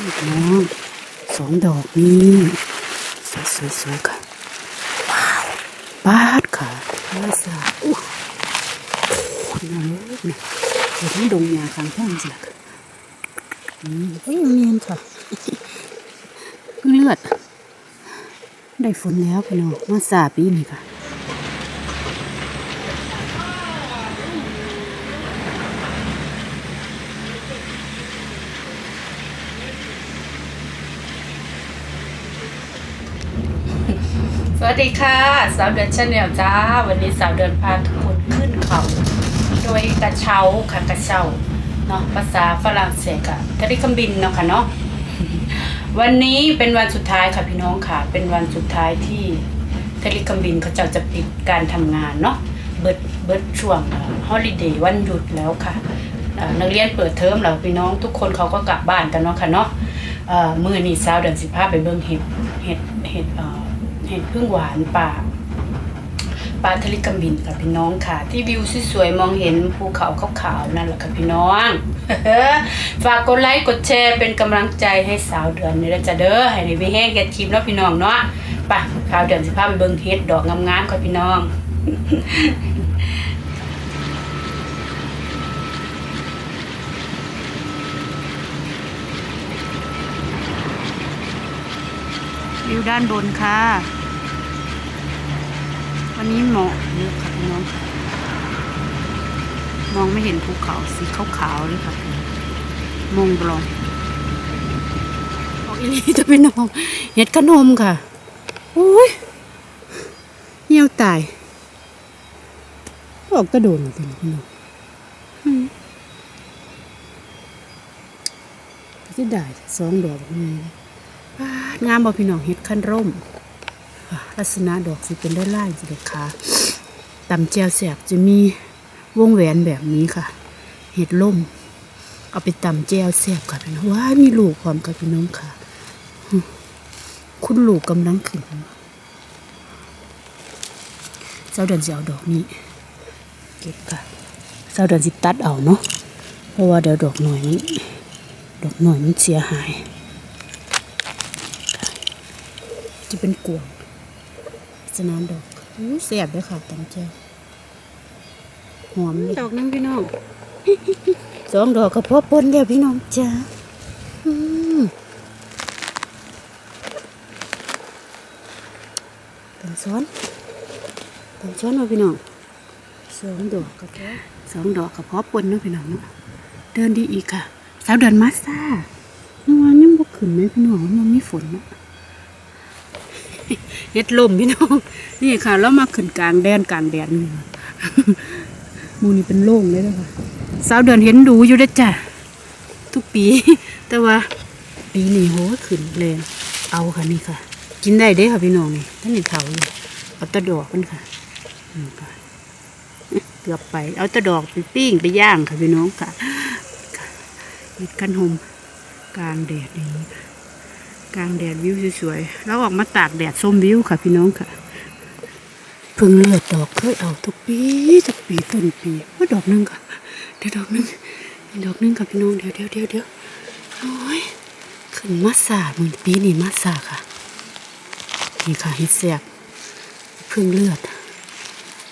น้องสองดอกนี่สวยๆค่ะ ว้าวบาดค่ะมาสาอู้คุณนะลูกเนี่ยเดี๋ยวนี้ดงยาข้างห้องสิล่ะค่ะอืมเฮ้ยเนียนค่ะเพิ่งเลือด ได้ฝนแล้วพี่น้องมาสาปีนี่ค่ะ สวัสดีค่ะ สาวเดือนชาแนลจ้า วันนี้สาวเดือนพาทุกคนขึ้นเขาโดยกระเช้าค่ะกระเช้าเนาะภาษาฝรั่งเศสอะทะเลเครื่องบินเนาะค่ะเนาะวันนี้เป็นวันสุดท้ายค่ะพี่น้องค่ะ เป็นวันสุดท้ายที่ทลเครื่องบินเขาจ้าจะปิดการทำงานเนาะเบิดเบิดช่วงฮอลิเดย์วันหยุดแล้วค่ะนักเรียนเปิดเทอมแล้วพี่น้องทุกคนเขาก็กลับบ้านกันเนาะค่ะเนาะเอ่อมื้อนี้สาวเดือนสิบห้าไปเบิ่งเห็ดเห็ดเห็ดเอ่อ เห็ดพึ่งหวานป่าปลาทะเลกำบินค่ะพี่น้องค่ะ ที่วิวสวยๆมองเห็นภูเขาขาวๆนั่นแหละค่ะพี่น้องฝากกดไลค์กดแชร์เป็นกำลังใจให้สาวเดือนนี่ละจ้ะเด้อให้ได้ไปแห้งแกะชิมแล้วพี่น้องเนาะไปสาวเดือนสิพาไปเบิ่งเฮ็ดดอกงามๆค่ะพี่น้องวิวด้านบนค่ะ วันนี้หมอกเยอะค่ะพี่น้องค่ะมองไม่เห็นภูเขาสีขาวๆเลยค่ะมงบลองบอกอีนี่จะเป็นน้องเห็ดขนมค่ะโอ้ยเหี่ยวตายออกกระโดดเลยพี่น้องอืมจะได้สองดอกแบบนี้งามบ่พี่น้องเฮ็ดขั้นร่ม ลักษณะดอกสิเป็นได้ไล่สิเด็กค่ะตำแจวแสบจะมีวงแหวนแบบนี้ค่ะ เห็ดล่ม เอาไปตำแจวแสบค่ะพี่น้องว้ามีลูกพร้อมกับพี่น้องค่ะ คุณลูกกำลังขึ้นเจ้าเดินสิเอาดอกนี้เก็บค่ะเจ้าเดินสิตัดเอาเนาะเพราะว่าเดี๋ยวดอกหน่อยมันดอกหน่อยมันเสียหาย จะเป็นกลวง สนานดอกอู้เสียบด้วยค่ะตังเจ้าหอมเลยดอกนึงพี่น้องสองดอกก็พอปนแล้วพี่น้องจ้าอืมตังซ้อนตังซ้อนมาพี่น้องสองดอกก็พอสองดอกก็พอปนเนาะพี่น้องเนาะเดินดีอีกค่ะ สาวเดินมาซ่าเมื่อวานยังบ่ขึ้นไหมพี่น้องมันมีฝนเนาะ เฮ็ดลมพี่น้อง นี่ค่ะ แล้วมาขึ้นกลางแดนกลางแดนมูนี่เป็นโล่งเลยนะคะสาวเดือนเห็นดูอยู่เด้จ้ะ ทุกปี แต่ว่า ปีนี้โหขึ้นแรงเอาค่ะนี่ค่ะ กินได้เด้ค่ะพี่น้องนี่ท่านนี่เถาอยู่เอาตะดอกมันค่ะอืมค่ะเกือบไป เอาตะดอกไปปิ้งไปย่างค่ะพี่น้องค่ะเฮ็ดกันหมกลางแดดอย่างนี้ กลางแดดวิวสวยๆแล้วออกมาตากแดดส้มวิวค่ะพี่น้องค่ะเพิ่งเลือดดอกเคยเอาทุกปีทุกปีต้นปีว่าดอกหนึงค่ะเดี๋ยวดอกหนึงอีดอกหนึงค่ะพี่น้องเดี๋ยวเดี๋ยวเดี๋ยวเดี๋ยวโอ้ยขึ้นมาสาเหมือนปีนี้มาสาค่ะนี่ค่ะเฮ็ดแสบเพิ่งเลือด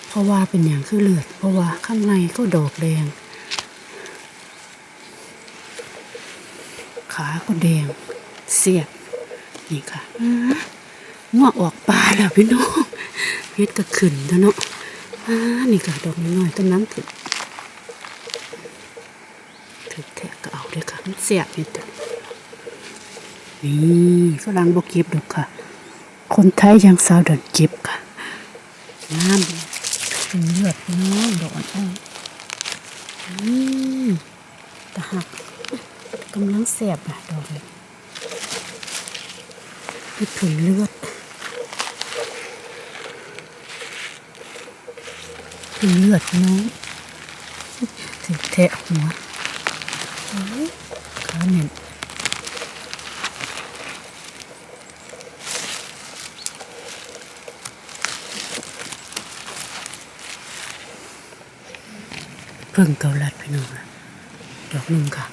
เพราะว่าเป็นอย่างคือเลือด เพราะว่าข้างในก็ดอกแดง ขาก็แดงเสียบ นี่ค่ะงอกออกปลาแล้วพี่น้องเพชรก็ขึ้นแล้วเนาะอ่านี่ค่ะดอกน้อยต้นน้ำถึกถึกแทะก็เอาเลยค่ะมันเสียบนี่ตัวนี่ฝรั่งบกเก็บดอกค่ะ คนไทยยังสาวเดินเก็บค่ะงามเป็นเลือดน้องดอกอ่อนอืมตะหักกำลังเสียบอะดอกนี้มี ถุงเลือดถุงเลือดน้องถึงแทะหัวโอ้ยขาเหน็นเพิ่งเกาลัดพี่น้องนะดอกนึ่งค่ะ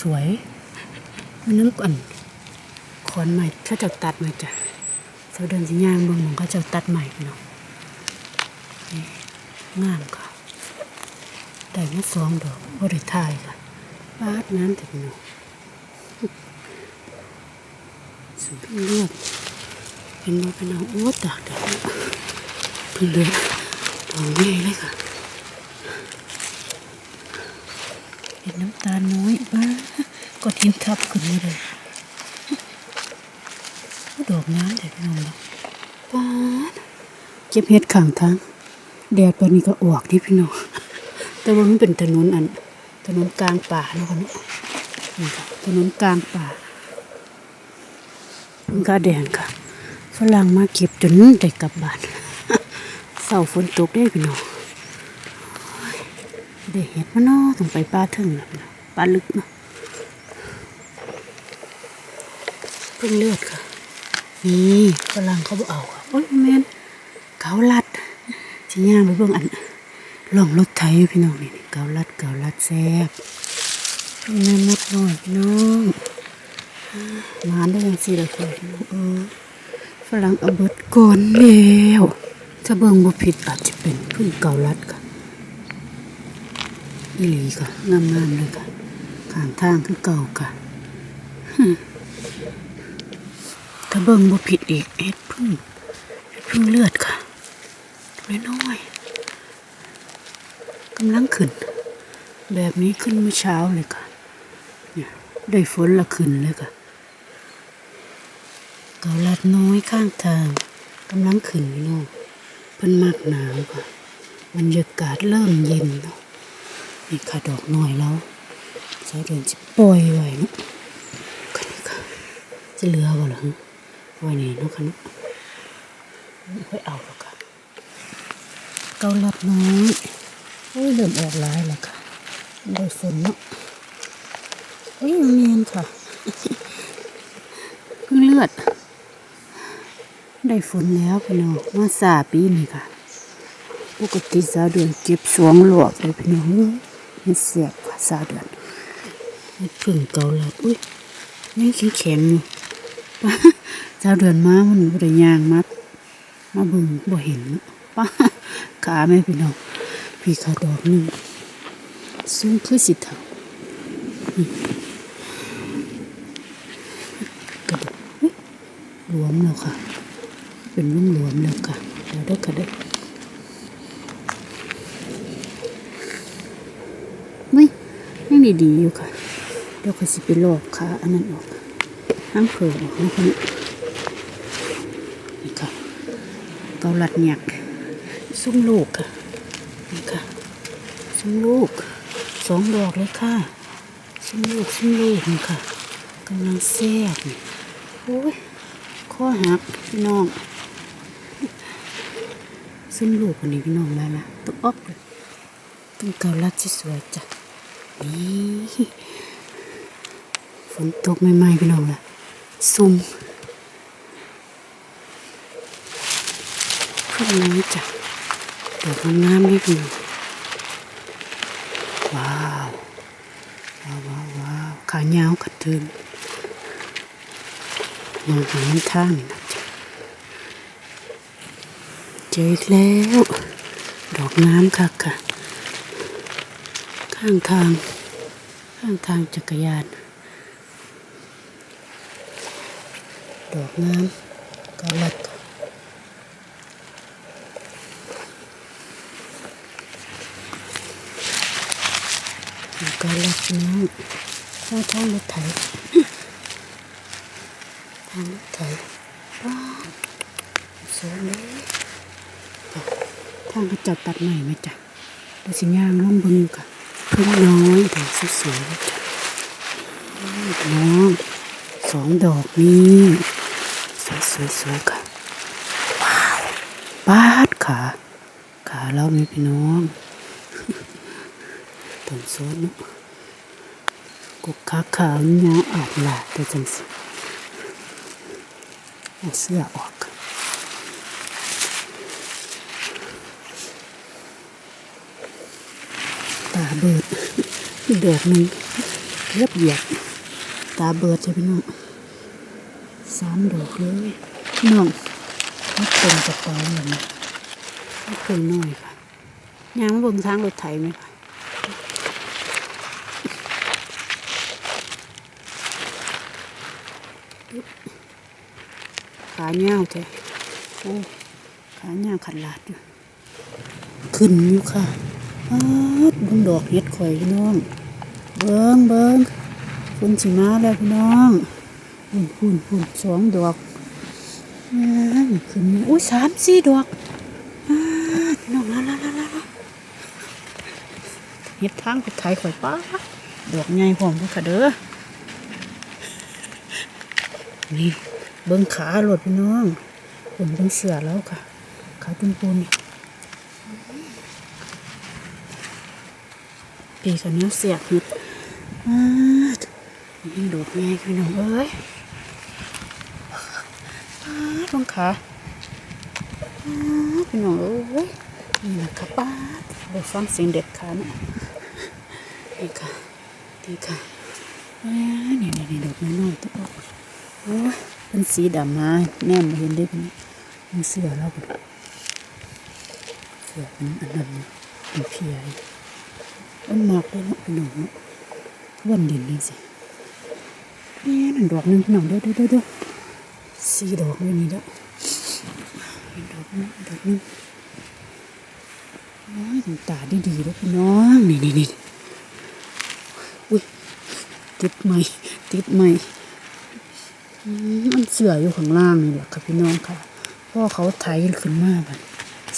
สวยมันนึกอัน อนใหม่ถ้าจะตัดใหม่จ้ะเสาเดินสิย่างเบิ่งหมองเขาจะตัดใหม่พี่น้องนี่งามค่ะได้มาสองดอกบ่ได้ทายค่ะปาดน้ำแต่พี่น้องสุดเลือดเห็นบ่พี่น้องโอ้ตากแดดเพิ่งเลือดดอกใหญ่เลยค่ะเห็นน้ำตาลน้อยบ้ากดหินทับขึ้นมาเลย ดอกน้ำแต่พี่น้องเนาะป้าเก็บเห็ดข้างทางแดดปานนี้ก็ออกดิพี่น้องแต่ว่ามันเป็นถนนอันถนนกลางป่าเนาะค่ะนี่ค่ะถนนกลางป่ามันก็แดงค่ะฝรั่งมาเก็บจนได้กลับบ้านเสาฝนตกได้พี่น้องได้เห็ดมาเนาะต้องไปป้าถึงแล้วนะป้าลึกเนาะเพิ่งเลือดค่ะ นี่ฝรั่งเขาบอเอาอะโอ้ยแมนเขาลัดชิย่างไปเบิ่งอันล่องรถไถอยู่พี่น้องนี่นี่เกาลัดเกาลัดแซ่บแม่มดน้อยพี่น้องมาได้ยังสิละคนพี่น้องเออฝรั่งเอาเบิดก่อนแล้วถ้าเบิ่งบ่ผิดอาจจะเป็นพึ่งเกาลัดค่ะอีหลีค่ะงามๆเลยค่ะข้างทางคือเก่าค่ะฮึถ้าเบิ่งบ่ผิดอีกเฮ็ดพึ่งเฮ็ดพึ่งเลือดค่ะน้อยๆกำลังขึ้น แบบนี้ขึ้นเมื่อเช้าเลยค่ะเนี่ยได้ฝนละขึ้นเลยค่ะเกาลัดน้อยข้างทางกำลังขึ้นพี่น้องเพิ่นมากหนาวค่ะบรรยากาศเริ่มเย็นเนาะนี่ค่ะดอกน่อยแล้วสาวเดือนจะปล่อยไว้นะคันนี้ค่ะจะเหลือบ่ล่ะฮะ ไว้นี่เนาะค่ะเนาะไม่ค่อยเอาหรอกค่ะเกาลัดน้อยโอ้ยเริ่มออกหลายแล้วค่ะได้ฝนเนาะเอ้ยเมียนค่ะเพิ่งเลือด ได้ฝนแล้วพี่น้องมาสาปีนี่ค่ะปกติสาวเดือนเก็บสวงหลวกเลยพี่น้องเฮ็ดเสียบค่ะสาวเดือนเฮ็ดพึ่งเกาลัดอุ้ยนี่แข็งแข็งๆอยู่ สาเดือนมามันบ่ได้ย่างมามาบิ่งบ่เห็นเนาะป้าขาแม่พี่น้องพี่ขาดอกหนึงสูงคือสิเท่ากระดกหลวมแล้วค่ะ เป็นลุ่มหลวมแล้วค่ะเดี๋ยวเด้อค่ะเด้อไม่ยังดีๆอยู่ค่ะ เดี๋ยวก็สิไปลอกขาอันนั้นออกห้ามเผลอออกนะคนนี้ค่ะ เกาลัดหยักซุ้มลูกค่ะนี่ค่ะซุ้มลูกสองดอกเลยค่ะซุ้มลูกซุ้มลูกนี่ค่ะกำลังแซ่บนี่โอ้ยข้อหักพี่น้องซุ้มลูกคนนี้พี่น้องมาละตุ๊กอ๊อกเลยเป็นเกาลัดที่สวยจ้ะนี่ฝนตกใหม่ๆพี่น้องละซุ่ม ขึ้นมาจ้ะดอกงามๆนี่พี่น้องว้าวว้าวว้าววาวขายาวขัดเทินมองหาท่านนะจ๊ะเจออีกแล้ว ดอกน้ำค่ะค่ะ ข้างทาง ข้างทางจักรยาน ดอกน้ำกาลัด กาลัดน้ำข้างทางรถไถทางรถไถว้าสวยเลยอะทางกระจับตัดใหม่ไหมจ๊ะเราสิย่างล่องบึงค่ะเพิ่งน้อยแต่สวยๆนะจ๊ะน้องสองดอกนี้สวยๆๆค่ะว้าวปาดขาขาเราไหมพี่น้อง ต้นโซนเนาะกุกขาขาวเงาอาบลาแต่จังสิเอาเสื้อออกตาเบิดอีกดอกหนึ่งเรียบเหยียดตาเบิดใช่พี่น้องสามดอกเลยน้องนี่เป็นกระเป๋าแบบนี้นี่เป็นน้อยค่ะยางมาเบนทางรถไถไหมคะ ขาเงาวแท้โอ้ขาเงาวขัดลาดอยู่ขึ้นอยู่ค่ะอาดเบิ่งดอกเห็ดข่อยพี่น้อง เบิ้งเบิ้งคุณสิมาแล้วพี่น้องพุ่นพุ่นพุ่นสองดอกขึ้นมาอุ้ยสามสี่ดอกพี่น้องละละละละเห็ดทางไปไทยข่อยป้าดอกใหญ่พร้อมเด้อค่ะเด้อ นี่เบิ้งขาหลดพี่น้องผมเบิ้งเสือแล้วค่ะ ขาตุนปูนปีกันเนี้ยเสียบเห็ดนี่ดอกใหญ่พี่น้องเอ้ยป้าดลงขาป้าพี่น้องเอ้ยนี่นะคะป้าดได้ฟังเสียงเด็ดขานะนี่ค่ะนี่ค่ะอ่านี่นี่นี่ดอกน้อยๆตัวโอ้ย เป็นสีดำมาแน่นมเห็นได้เป็นมันเสือแล้วกันเสือมันอันนั้นนี่มันเพียอีกมันมากเลยเนาะพี่น้องเนาะวันดินนี่สินี่นั่นดอกนึงพี่น้องเด้อเด้อเด้อสีดอกเลยนี่เด้อดอกนึงดอกนึงโอ้องตาดีๆเด้อพี่น้องนี่นี่นี่อุ้ยติดไหมติดไหมอื มันเสืออยู่ข้างล่างนี่แหละค่ะพี่น้องค่ะพ่อเขาไถขึ้นมาบัด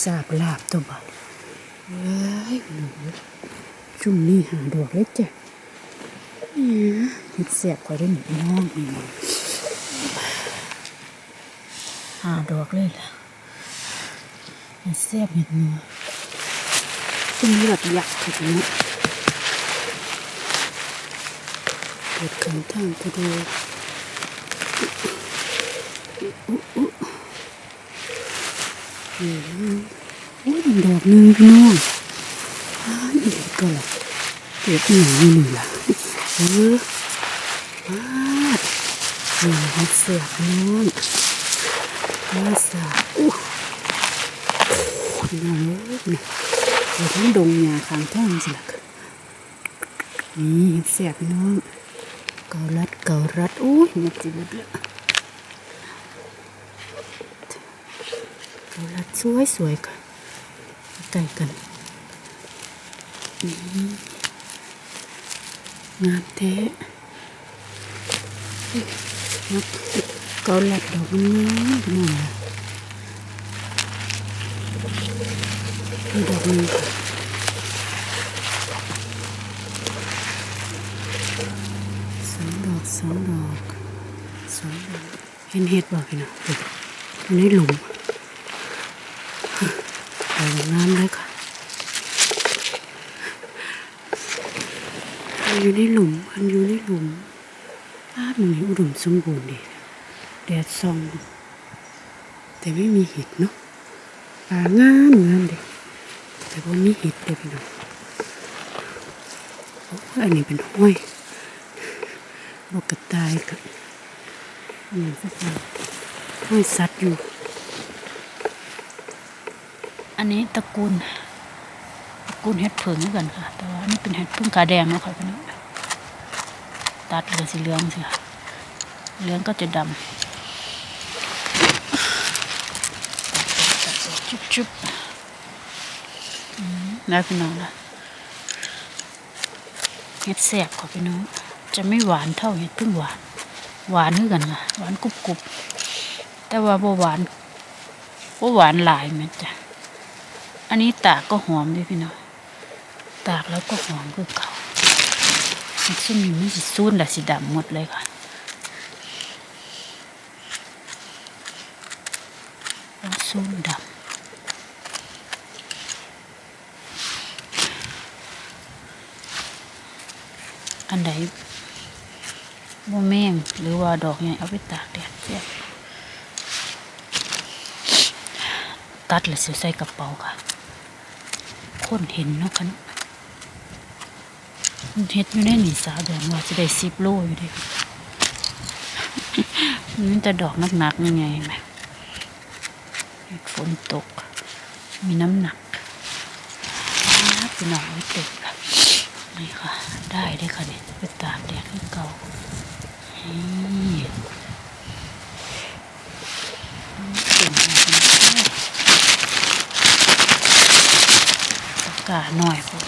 สาบลาบตัวบัดเฮ้ยพี่น้องเอ้ยจุ่มนี่หาดอกเล็กจ้ะเห็ดเสียบคอยได้หนึ่งน้องนี่หาดอกเลยล่ะเห็ดเสียบเห็ดเนื้อซึ่งแบบยักษ์ค่ะนี้เห็ดขันทางกระดู โอ้ยดอกหนึ่งพี่น้องอ้าวอีกก็ล่ะเห็ดหนึ่งนี่ล่ะเออมาดนี่ให้เสือกน้องมาเสาอู้น้องเอ้ยนะเดี๋ยวทั้งดงหญ้าข้างทางสิล่ะนี่เสียบน้องเกาลัดเกาลัดอุ้ยมันจิบดละ เกาลัดสวยสวยๆค่ะใกล้กันงามแท้นับเกาหลัดดอกมันงามขนาดนี้นี่ดอกนี้ค่ะสองดอกสองดอกสองดอกเห็นเห็ดบอกพี่นะอยู่ในหลุม อกงามเลยค่ะมันอยู่ในหลุมมันอยู่ในหลุมภาพมันอุดมสมบูรณ์ดีแดดส่องแต่ไม่มีเห็ดเนาะป่างามงามเด็แต่ว่ามีเห็ดเด็พี่น้องโอ้อันนี้เป็นห้อยบอกกระต่ายกับอันนี้สักอย่างห้อยสัตว์อยู่ อันนี้ตระกูลกูนเห็ดเผิงกันค่ะ แต่ว่าอันนี่เป็นเห็ดพึ่งกาแดงนะค่ะพี่น้องตัดเหลือสีเหลืองสิค่ะเหลืองก็จะดำตัดไปตัดไปจุ๊บจุ๊บอืมแล้วพี่น้องนะเห็ดแสบค่ะพี่น้องจะไม่หวานเท่าเห็ดพึ่งหวาน หวานคือกันค่ะหวานกรุบกรุบแต่ว่าบ่หวานบ่หวานหลายม่นจ้ะ อันนี้ตากก็หอมด้วยพี่น้องตากแล้วก็หอมคือเก่าซุ่มนี่มันสิซูนและสิดำหมดเลยค่ะแล้วซูนดำอันใดบ่แม่งหรือว่าดอกใหญ่เอาไปตากแดดเสียตัดแล้วสิใส่กระเป๋าค่ะ คนเห็นเนาะคะเฮ็ดอยู่ได้หนีสาวเดือนว่าจะได้สิบโลอยู่ด้มันจะดอกหนักๆยังไงไหมฝนตก มีน้ำหนักน้ำพี่น้องไม่ตกละนี่ค่ะ ได้ได้ค่ะเนี่ยไปตากแดดให้เก่านี่เก่งมากเลยตะ กาหน่อยพวก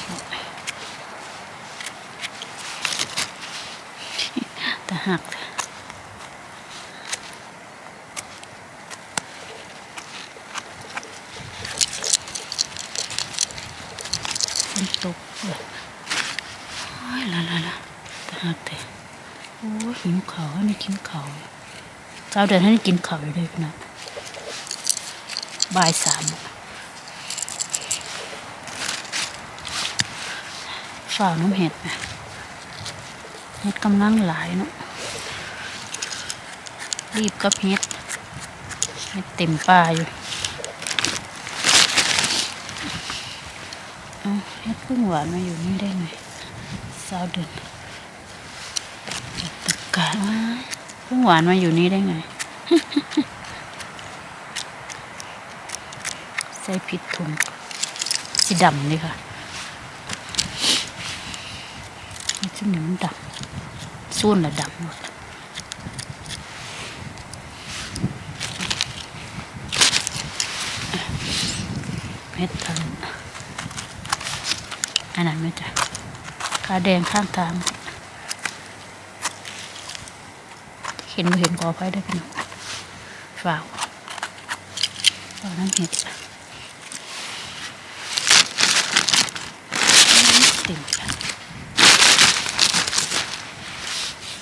แต่หักฝนตกเปิดโอ้ยละละละแต่หักแต่โอ้ยหิวเขาให้ไม่กินเขาเจ้าเดินให้กินเขาอยู่เลยนะบ่ายสาม ฝ่าวน้ำเห็ดนะเห็ดกำลังหลายเนาะรีบกับเห็ดเห็ดเต็มป่าอยู่เอ้าเฮ็ดพึ่งหวานมาอยู่นี่ได้ไงสาวเดือนจัดตะกร้าว่าพึ่งหวานมาอยู่นี่ได้ไงใส่ผิดถุงสีดำเลยค่ะ นี่ชุดนี้มันดำส่วนละดำหมดเม็ดทะลุอันนั้นไหม่จ้ะขาแดงข้างทางเห็นไม่เห็นกอไผ่ได้พี่น้องฝากฝากน้ำเห็ดจ้ะ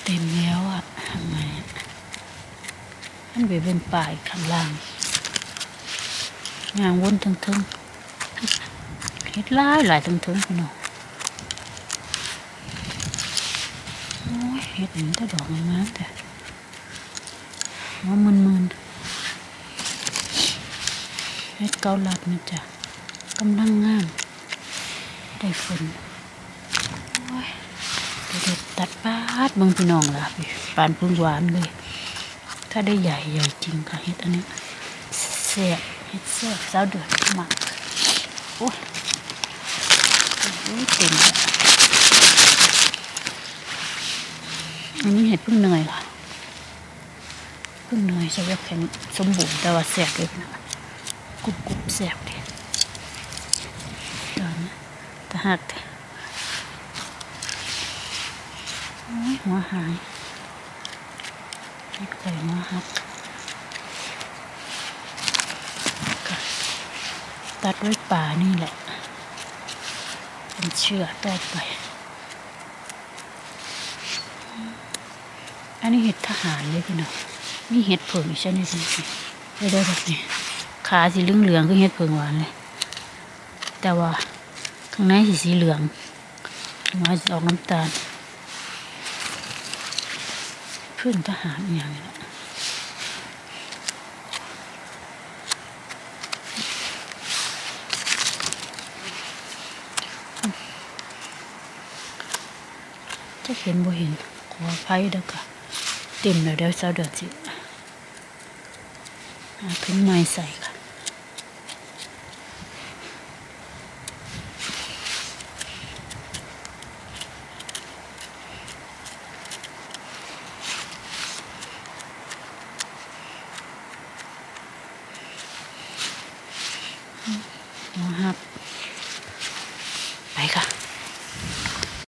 เต็มจ้ะเต็มแล้วอะทำไงอะมันไปเป็นป่ายข้างล่างงางวนทึงๆเฮ็ดหลายหลายถึงถึงพี่น้องโอ้ยเฮ็ดเห็นแต่ดอกงามๆแต่ว่ามึนๆเฮ็ดเกาลัดนะจ๊ะกำลังงามได้ฝน เดี๋ยวเด็ดตัดปาดบิ่งพี่น้องล่ะปานพึ่งหวานเลย ถ้าได้ใหญ่ใหญ่จริงค่ะเฮ็ดอันนี้แซ่บเฮ็ดแซ่บสาวเดือดมากโอ้ยอุ้ยเต็มเลยอันนี้เห็ดพึ่งเนยค่ะพึ่งเนยจะว่าแข็งสมบูรณ์แต่ว่าแสบเลยนะกรุบกรุบแสบเลยตอนนี้ตะหักเถอะโอ้ย หัวหายเห็ดไก่หัวหักตัดไว้ป่านี่แหละ เป็นเชื่อต่อไป อันนี้เห็ดทหารเลยพี่น้องมีเห็ดเผิงอีกชนิดหนึงได้ได้แบบนี้ขาสีเหลืองเหลืองๆคือเห็ดเผิงหวานเลย แต่ว่าข้างในสีสีเหลืองหัวจะออกน้ำตาล พึ่งทหารอย่างนี้จะเห็นบ่เห็นขอไฟเด้อค่ะเต็มแล้วเดี๋ยวเช้าเดือนสิหาถุงไม้ใส่ค่ะ